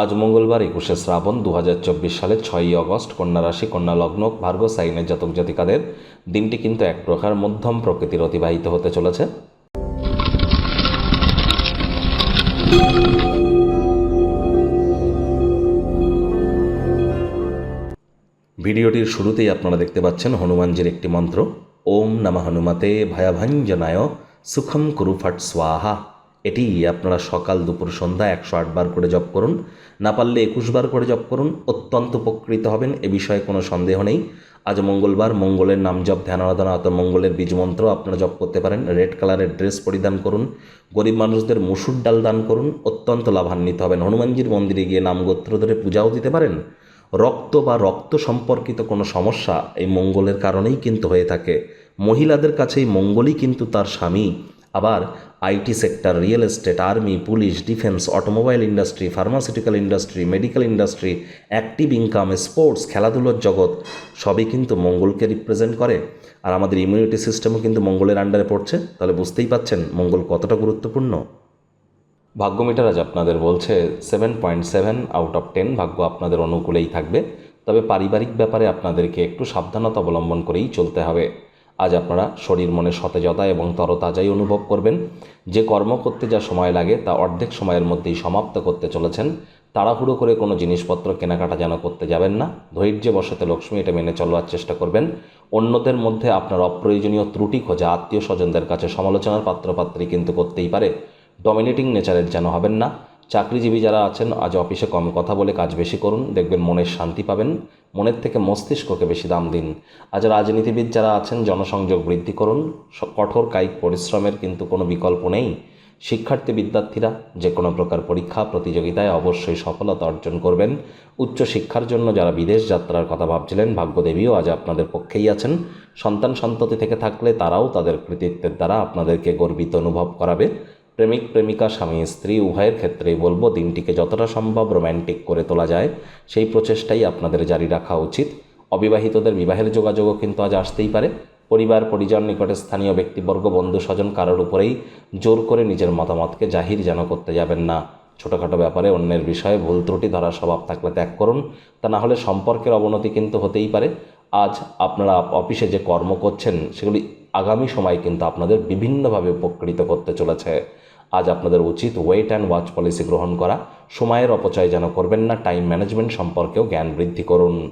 আজ মঙ্গলবার একুশে শ্রাবণ দু সালের ছয়ই অগস্ট কন্যা রাশি, কন্যা লগ্ন, ভার্গ, সাইনের জাতক জাতিকাদের দিনটি কিন্তু এক প্রকার মধ্যম প্রকৃতির অতিবাহিত হতে চলেছে। ভিডিওটির শুরুতেই আপনারা দেখতে পাচ্ছেন হনুমানজির একটি মন্ত্র, ওম নমঃ হনুমতে ভয়াভঞ্জনায় সুখম কুরু ফট স্বাহা। এটি আপনারা সকাল দুপুর সন্ধ্যা একশো আটবার করে জপ করুন। না পারলে একুশ বার করে জপ করুন। অত্যন্ত উপকৃত হবেন, এ বিষয়ে কোনো সন্দেহ নেই। আজ মঙ্গলবার, মঙ্গলের নাম জপ, ধ্যান, আরাধনা অত মঙ্গলের বীজ মন্ত্র আপনারা জপ করতে পারেন। রেড কালারের ড্রেস পরিধান করুন। গরিব মানুষদের মুসুর ডাল দান করুন। অত্যন্ত লাভান্বিত হবেন। হনুমানজির মন্দিরে গিয়ে নাম গোত্র ধরে পূজাও দিতে পারেন। রক্ত বা রক্ত সম্পর্কিত কোনো সমস্যা এই মঙ্গলের কারণেই কিন্তু হয়ে থাকে। মহিলাদের কাছে এই মঙ্গলই কিন্তু তার স্বামী। আবার IT sector, real estate, army, police, defence, automobile industry, pharmaceutical industry, medical industry, active income, sports, খেলাধুলোর জগৎ, সবই কিন্তু মঙ্গলকে রিপ্রেজেন্ট করে। আর আমাদের ইমিউনিটি সিস্টেমও কিন্তু মঙ্গলের আন্ডারে পড়ছে। তাহলে বুঝতেই পাচ্ছেন মঙ্গল কতটা গুরুত্বপূর্ণ। ভাগ্য মিটার আজ আপনাদের বলছে seven point seven out of ten ভাগ্য আপনাদের অনুকূলেই থাকবে। তবে পারিবারিক ব্যাপারে আপনাদেরকে একটু সাবধানতা অবলম্বন করেই চলতে হবে। আজ আপনারা শরীর মনে সতেজতা এবং তরতাজাই অনুভব করবেন। যে কর্ম করতে যা সময় লাগে, তা অর্ধেক সময়ের মধ্যেই সমাপ্ত করতে চলেছেন। তাড়াহুড়ো করে কোনো জিনিসপত্র কেনাকাটা যেন করতে যাবেন না। ধৈর্যে বসাতে লক্ষ্মী এটা মেনে চলার চেষ্টা করবেন। অন্যদের মধ্যে আপনার অপ্রয়োজনীয় ত্রুটি খোঁজা, আত্মীয় স্বজনদের কাছে সমালোচনার পাত্রপাত্রী কিন্তু করতেই পারে। ডমিনেটিং নেচারের যেন হবেন না। চাকরিজীবী যারা আছেন, আজ অফিসে কম কথা বলে কাজ বেশি করুন, দেখবেন মনের শান্তি পাবেন, মনের থেকে মস্তিষ্ককে বেশি দাম দিন। আজ রাজনীতিবিদ যারা আছেন, জনসংযোগ বৃদ্ধি করুন কঠোর কায়িক পরিশ্রমের কিন্তু কোনো বিকল্প নেই। শিক্ষার্থী বিদ্যার্থীরা যে কোনো প্রকার পরীক্ষা, প্রতিযোগিতায় অবশ্যই সফলতা অর্জন করবেন। উচ্চ শিক্ষার জন্য যারা বিদেশ যাত্রার কথা ভাবছিলেন, ভাগ্যদেবীও আজ আপনাদের পক্ষেই আছেন। সন্তান সন্ততি থেকে থাকলে তারাও তাদের কৃতিত্বের দ্বারা আপনাদেরকে গর্বিত অনুভব করাবে। প্রেমিক, প্রেমিকা, স্বামী, স্ত্রী, উভয়ের ক্ষেত্রেই বলব দিনটিকে যতটা সম্ভব রোম্যান্টিক করে তোলা যায়। সেই প্রচেষ্টাই আপনাদের জারি রাখা উচিত। অবিবাহিতদের বিবাহের যোগাযোগও কিন্তু আজ আসতেই পারে। পরিবার, পরিজন, নিকটে স্থানীয় ব্যক্তিবর্গ, বন্ধু, স্বজন কারোর উপরেই জোর করে নিজের মতামতকে জাহির যেন করতে যাবেন না। ছোটোখাটো ব্যাপারে অন্যের বিষয়ে ভুল ত্রুটি ধরার স্বভাব থাকলে ত্যাগ করুন। তা না হলে সম্পর্কের অবনতি কিন্তু হতেই পারে। আজ আপনারা অফিসে যে কর্ম করছেন, সেগুলি আগামী সময় কিন্তু আপনাদের বিভিন্নভাবে উপকৃত করতে চলেছে। আজ আপনাদের উচিত ওয়েট অ্যান্ড ওয়াচ পলিসি গ্রহণ করা। সময়ের অপচয় যেন করবেন না টাইম ম্যানেজমেন্ট সম্পর্কেও জ্ঞান বৃদ্ধি করুন।